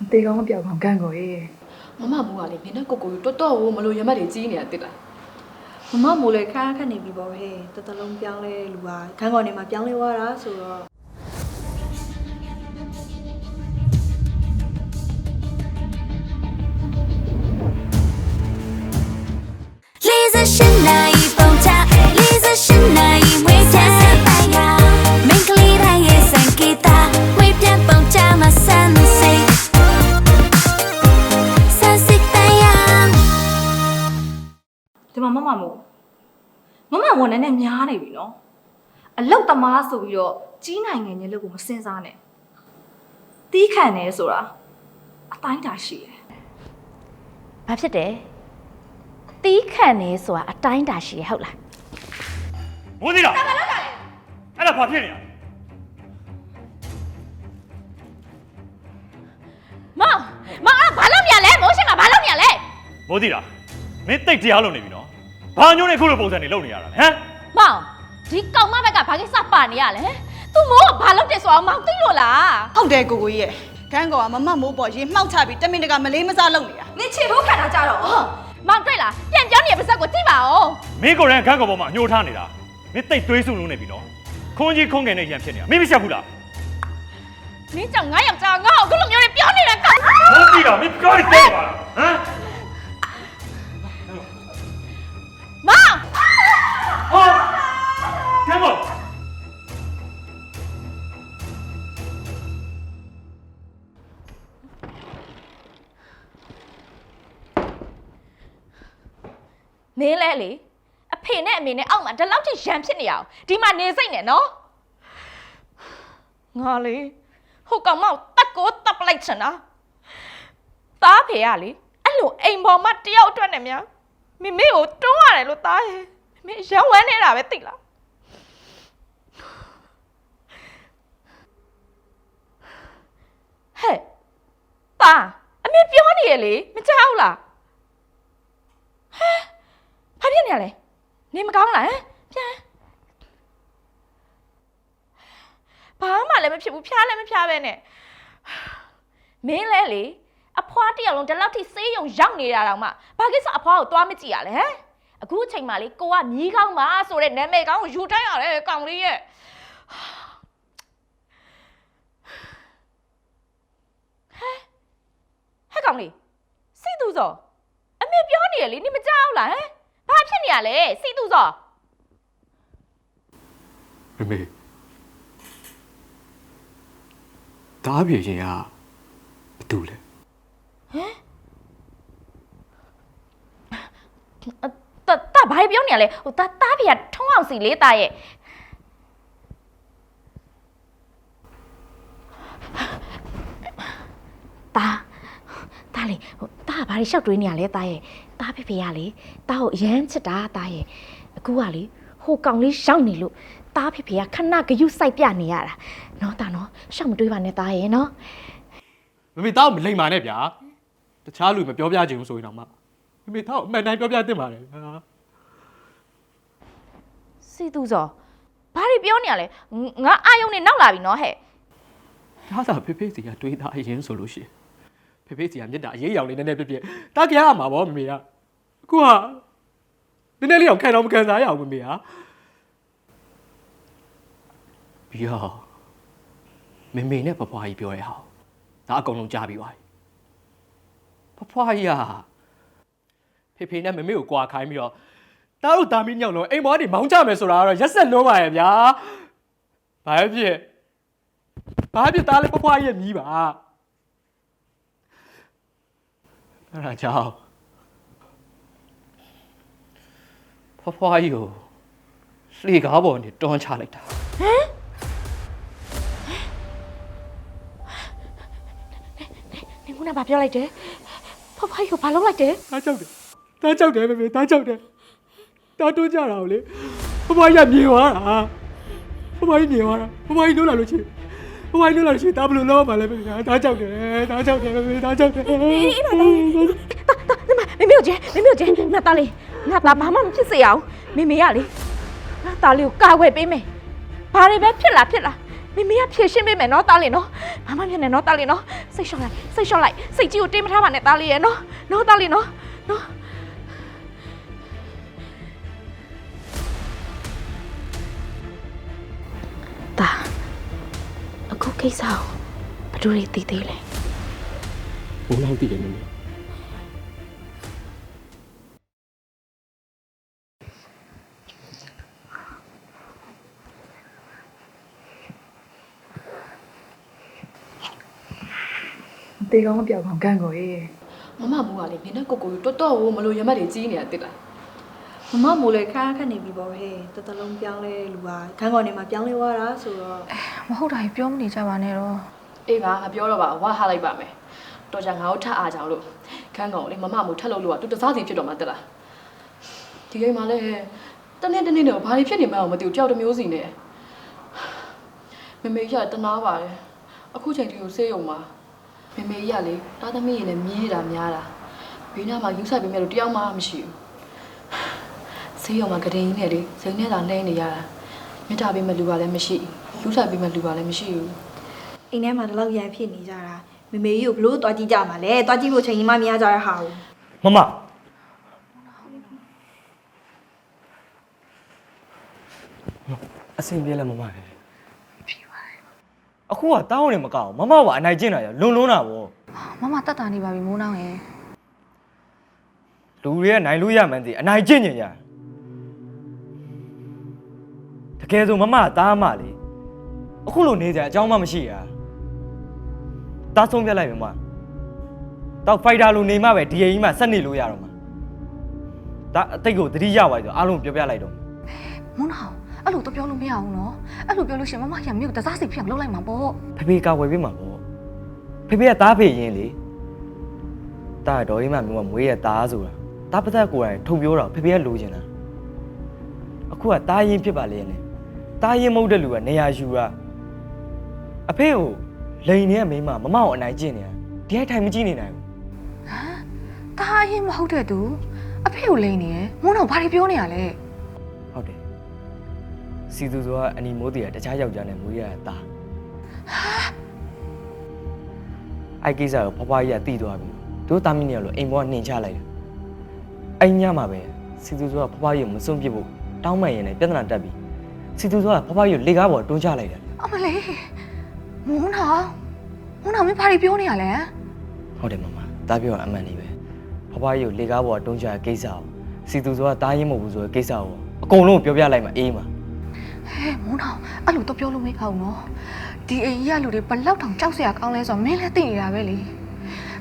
မသေးကောင်းမပြောက်ကောင်းကန့်ကိုရေမမမိုးကလေနင်နဲ့ကိုကိုတော်တော်ကိုမလို့ရမတ်တွေကြီးနေတာတိလားမမမိုးလေခါခက်နေပြီပေါ့ဟဲ့တတလုံးပြောင်းလဲလူပါခန်းကော်နေမှာပြောင်းလဲသွားတာဆိုတော့လေးစရှင်နိုင် ဒီမှာမမမို့မမဝန်နဲ့နဲ့များနေပြီနော်အလုတ်သမားဆိုပြီးတော့ကြီးနိုင်ငံရဲ့လုတ်ကိုမစင်စားနဲ့တီးခံနေဆိုတာအတိုင်းတာရှိတယ်ဘာဖြစ်တယ်တီးခံနေဆိုတာအတိုင်းတာရှိရဟုတ်လားမိုးသေးလားအဲ့ဒါဘာဖြစ်နေလဲမမအဲ့ဘာလုပ်နေရလဲမိုးရှင်ကဘာလုပ်နေရလဲမိုးသေးလားမင်းတိတ်တရားလုပ်နေပြီနော် ဘာညို့နေခုလိုပုံစံနေလုပ်နေရတာလဲဟမ်မောင်ဒီကောင်မဘက်ကဘာကိစ္စပါနေရလဲသူမိုးကဘာလုပ်တယ်ဆိုတာမောင်သိလို့လားဟုတ်တယ်ကိုကိုကြီးရဲ့ခန်းကောကမမမိုးပေါ်ရေမှောက်ချပြီးတမင်တကမလေးမစားလုပ်နေတာနင်ချေဖို့ခံတာကြတော့မောင်တွေ့လားပြန်ပြောင်းနေတဲ့ပါဇက်ကိုကြည့်ပါဦးမင်းကိုယ်တိုင်ခန်းကောင်ပေါ်မှာညှိုးထားနေတာမင်းတိတ်သွေးစုလုံးနေပြီနော်ခွန်ကြီးခွန်ငယ်နဲ့ရံဖြစ်နေတာမင်းမရှက်ဘူးလားမင်းကြောင့်ငါယောက်ျားငါ့ကိုအခုလိုမျိုးတွေပြောနေတဲ့ကောင်မိုးသေးလားမင်းပြောရတဲ့ပါလားဟမ်မော နင်းလဲလေအဖေနဲ့အမေနဲ့အောက်မှာဒီလောက်ထိရံဖြစ်နေရအောင်ဒီမှာနေစိတ်နဲ့နော်ငါလေဟိုကောင်မောက်တက်ကိုတက်ပလိုက်ချင်တာသားဖေရလေအဲ့လိုအိမ်ပေါ်မှာတယောက်အတွက်နဲ့များမိမေကိုတွန်းရတယ်လို့သားရဲ့မိမေရောင်းဝမ်းနေတာပဲသိလားဟဲ့သားအမေပြောနေရလေမကြောက်ဘူးလား ဘာဖြစ် နေရလဲနေမကောင်းလားဟမ်ပြန်ဘာမှလည်းမဖြစ်ဘူးဖျားလည်းမဖျားပဲနဲ့မင်းလဲလေအဖွားတစ်ယောက်လုံးဒီလောက်ထိစေးရုံရောက်နေတာတော့မှဘာကိစ္စအဖွားကိုသွားမကြည့်ရလဲဟမ်အခုအချိန်မှလေကိုကမြီးကောင်းပါဆိုတဲ့နာမည်ကောင်းကိုယူတိုင်းရတယ်ကောင်လေးရဲ့ဟဲ့ဟဲ့ကောင်လေးစိတ်သူစောအမေပြောနေရလေနေမကြောက်လားဟမ်ဘာ ဖြစ်နေရလဲစိတ်သူစောမမေတားပြေရင်ကဘာတူလဲအတတဘာပြောနေရလဲဟိုတာတားဖေကထုံးအောင်စီလေးတာရဲ့တာတာလေဟို တာဘာတွေရှောက်တွေးနေရလဲတာရဲ့တာဖေဖေကလေတာကိုအရမ်းချစ်တာတာရဲ့အခုကလေဟိုကောင်လေးရှောက်နေလို့တာဖေဖေကခဏဂယုစိုက်ပြနေရတာနော်တာနော်ရှောက်မတွေးပါနဲ့တာရဲ့နော်မမေတားကိုမလိမ္မာနဲ့ဗျာတခြားလူမပြောပြချင်ဘူးဆိုရင်တော့မှမမေတားကိုအမှန်တိုင်းပြောပြသင့်ပါတယ်ဟာစီသူစောဘာတွေပြောနေရလဲငါအာယုံနေနောက်လာပြီနော်ဟဲ့ဒါသာဖေဖေစီကတွေးသားအရင်ဆိုလို့ရှိရင် ဖေဖေစီကမြစ်တာအရေးရောင်လေးနည်းနည်းပြပြတားကြရမှာဗောမမေကအခုကနည်းနည်းလေးအောင်ခံတော့မခံစားရအောင်မမေဟာပြီးတော့မမေနဲ့ပပွားကြီးပြောတဲ့ဟာဒါအကုန်လုံးကြားပြီးသွားပြီပပွားကြီးကဖေဖေနဲ့မမေကိုကြွာခိုင်းပြီးတော့တားတို့တာမီးညောင်လုံးအိမ်ပေါ်ကနေမောင်းကြမယ်ဆိုတာကတော့ရက်ဆက်လုံးပါရဲ့ဗျာဘာဖြစ်ဘာဖြစ်သားလဲပပွားရဲ့မြည်ပါ အဲ့ဒါကြောင့်ပပွားကြီးကိုလှေကားပေါ်နေတွန်းချလိုက်တာနင်ကဘာပြောလိုက်တယ်ဖဖကြီးကိုဘာလုပ်လိုက်တယ်တားကြောက်တယ်တားကြောက်တယ်မေမေတားကြောက်တယ်တားတွန်းကြတာကိုလေပပွားကြီးကမြင်သွားတာပပွားကြီးမြင်သွားတာပပွားကြီးလို့လာလို့ချင် ပပွားကြီးလို့လာလို့ချင်တားဘယ်လိုလုပ်မှလဲမေတားကြောက်တယ်တားကြောက်တယ်မေတားကြောက်တယ်မမေမေကိုကျဲမမေကိုကျဲငါသားလေးငါသားဘာမှမဖြစ်စေအောင်မမေကလေငါသားလေးကိုကာဝယ်ပေးမယ်ဘာတွေပဲဖြစ်လာဖြစ်လာမမေကဖြည့်ရှင်းပေးမယ်နော်တားလေးနော်ဘာမှဖြစ်နေနော်တားလေးနော်စိတ်လျှော့လိုက်စိတ်လျှော့လိုက်စိတ်ကြီးကိုတင်းမထားပါနဲ့တားလေးရဲ့နော်နော်တားလေးနော်နော် ကိစ္စကိုဘယ်သူတွေသိသေးလဲဘုံလောက်တည်တယ်မမေမသေးကောင်းမပြောက်ကောင်းကန့်ကိုရဲ့မမမိုးကလေနင်နဲ့ကိုကိုတော်တော်ကိုမလို့ရမတ်တွေကြီးနေတာတိလား မမမိုးလေခါခက်နေပြီပေါ့ဟဲ့တတလုံးပြောင်းလဲလူကခန်းကောင်ထဲမှာပြောင်းလဲသွားတာဆိုတော့မဟုတ်တာကြီးပြောမနေကြပါနဲ့တော့အေးပါငါပြောတော့ပါဝါဟာလိုက်ပါမယ်တော်ကြငါ့ကိုထအားကြအောင်လို့ခန်းကောင်လေမမမိုးထက်လို့လို့ကတူတစားစီဖြစ်တော့မှတက်လားဒီကိန်းမှာလဲတနေ့တနေ့တော့ဘာတွေဖြစ်နေမှန်းမသိဘူးတယောက်တစ်မျိုးစီနဲ့မမေကြီးကတနာပါတယ်အခုချိန်ဒီကိုဆေးရုံမှာမမေကြီးကလေတားသမီးရည်နဲ့မြည်တာများတာဘေးနားမှာယူဆိုင်ပေးမယ်လို့တယောက်မှမရှိဘူး ဆေးရုံမှာကတင်ကြီးနဲ့လေစိန်နဲ့သာနှဲနေရတာမြတ်တာပေးမဲ့လူကလည်းမရှိယူဆိုင်ပေးမဲ့လူကလည်းမရှိဘူးအိမ်ထဲမှာဒီလောက်ရန်ဖြစ်နေကြတာမမေကြီးကိုဘလို့တွားကြည့်ကြမှာလဲတွားကြည့်ဖို့ချိန်ကြီးမှမရကြရဟာဘူးမမအဆင်ပြေလဲမမလေပြေပါတယ်အခုကတောင်းနေမကောက်ဘူးမမကအနိုင်ကျင့်တာရလွန်လွန်းတာဗောမမတတ်တာနေပါပြီမိုးနောင်ရဲ့လူတွေကနိုင်လို့ရမှန်းသိအနိုင်ကျင့်ညင်ရတ ကယ်ဆိုမမကတားမလေအခုလိုနေကြအကြောင်းမှမရှိရတားဆုံးပြတ်လိုက်ပြီမတော့ဖိုက်တာလိုနေမှပဲဒီအိမ်ကြီးမှာဆက်နေလို့ရတော့မှာဒါအတိတ်ကိုတတိယပါဆိုအားလုံးပြောပြလိုက်တော့မိုးနောင်အဲ့လိုတော့ပြောလို့မရဘူးနော်အဲ့လိုပြောလို့ရှရင်မမရမြို့တစားစီဖြစ်အောင်လုပ်လိုက်မှာပေါ့ဖေဖေကဝယ်ပေးမှာပေါ့ဖေဖေကတားဖေရင်လေတားတော်ကြီးမှမျိုးကမွေးရတားဆိုတာတားပတ်သက်ကိုယ်တိုင်ထုံပြောတာဖေဖေကလိုချင်တာအခုကတားရင်ဖြစ်ပါလေနဲ့ တားရင်မဟုတ်တဲ့လူကနေရာယူတာအဖေကိုလိန်နေတဲ့မိန်းမမမကိုအနိုင်ကျင့်နေတာဒီအိုက်ထိုင်မကြည့်နေနိုင်ဘူးဟမ်ဒါအရင်မဟုတ်တဲ့သူအဖေကိုလိန်နေရယ်မိုးနောင်ဘာတွေပြောနေရလဲဟုတ်တယ်စီသူဆိုကအနီမိုးတီကတခြားယောက်ျားနဲ့မွေးရတာတားအိုက်ကိစ္စကိုဖွားဖွားကြီးကတီးသွားပြီတို့တာမီနေရလို့အိမ်ပေါ်ကနှင်ချလိုက်တယ်အိမ်ညမှာပဲစီသူဆိုကဖွားဖွားကြီးကိုမစွန့်ပစ်ဖို့တောင်းမှန်ရင်လည်းပြဿနာတက်ပြီ စီသူဆိုကဖွားဖွားကြီးကိုလေကားပေါ်တွန်းချလိုက်တယ်အမလေးမိုးနောင်မိုးနောင်မင်းဘာတွေပြောနေရလဲဟုတ်တယ်မမတားပြောတာအမှန်လေးပဲဖွားဖွားကြီးကိုလေကားပေါ်ကတွန်းချတဲ့ကိစ္စကိုစီသူဆိုကတားရင်မဟုတ်ဘူးဆိုတဲ့ကိစ္စကိုအကုန်လုံးပြောပြလိုက်မှအေးမှာဟဲ့မိုးနောင်အဲ့လိုတော့ပြောလို့မရအောင်နော်ဒီအိမ်ကြီးကလူတွေဘလောက်တောင်ကြောက်စရာကောင်းလဲဆိုတော့မင်းလည်းသိနေတာပဲလေ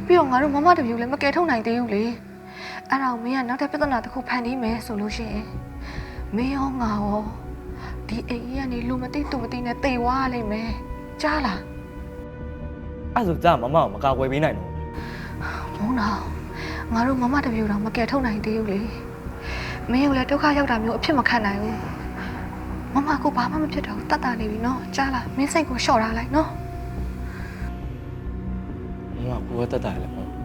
ပြီးတော့ငါတို့မမတပြူလည်းမကယ်ထုတ်နိုင်သေးဘူးလေအဲ့ဒါကိုမင်းကနောက်ထပ်ပြဿနာတစ်ခုဖန်တီးမယ်ဆိုလို့ရှိရင်မင်းရောငါရော ဒီအိမ်ကြီးကနေလူမသိသူမသိနဲ့တေဝါလိမ့်မယ်ကြားလားအဲ့ဆိုကြာမမကိုမကာကွယ်ပေးနိုင်တော့မုန်းတော့ငါတို့မမတပြူတော့မကယ်ထုတ်နိုင်သေးဘူးလေမင်းကလည်းဒုက္ခရောက်တာမျိုးအဖြစ်မခံနိုင်ဘူးမမကဘာမှမဖြစ်တော့ဘူးတတ်တာနေပြီနော်ကြားလားမင်းစိတ်ကိုလျှော့ထားလိုက်နော်မမကိုယ်ကတတ်တာလေမမ